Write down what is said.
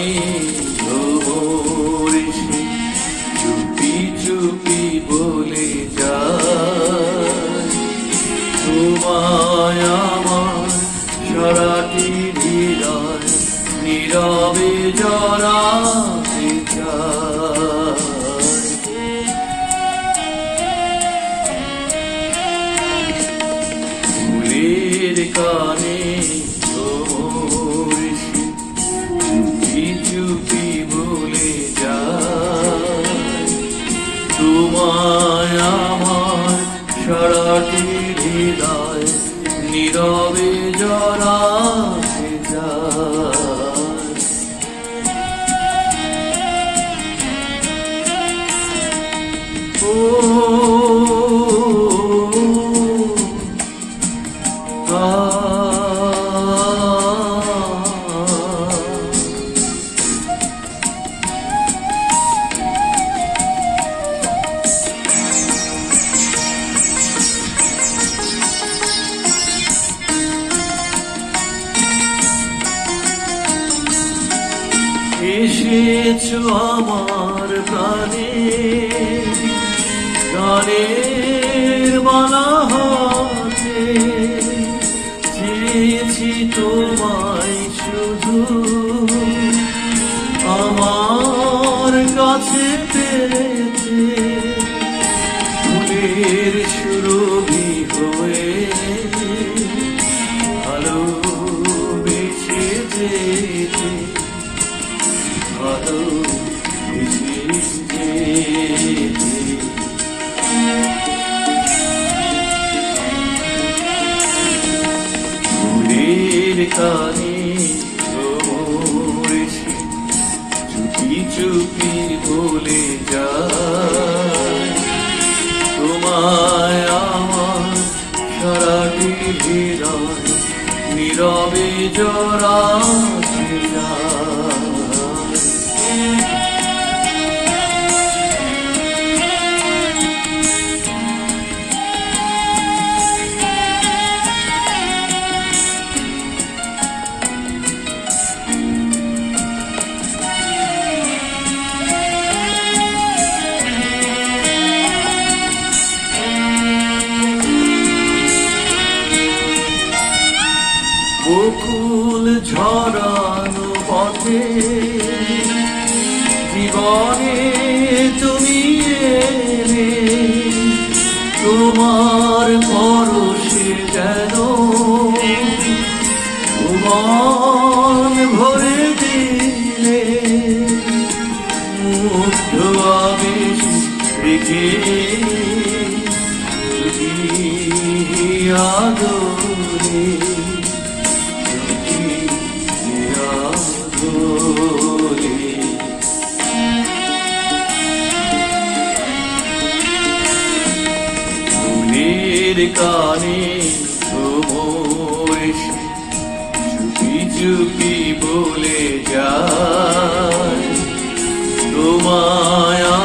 ফুলের কানে এসেছ আমার প্রাণে। গানের মালা হাতে চেয়েছি তোমায় শুধু। আমার কাছে পেতে ফুলের সুরভি হয়ে। ভালোবেসে যেতে ভালো ফুলের কানে ভ্রমরেছে চুপি বলে যায়। তোমায় আমার সারাটি হৃদয় নীরবে জড়াতে যায় ঝরানো পথে জীবনে তুমি এলে, তোমার পরশে যেন মন ভরে দিলে, মুগ্ধ আবেশ রেখে আদরে কানে ভ্রমর চুপি চুপি বলে যায় তোমায়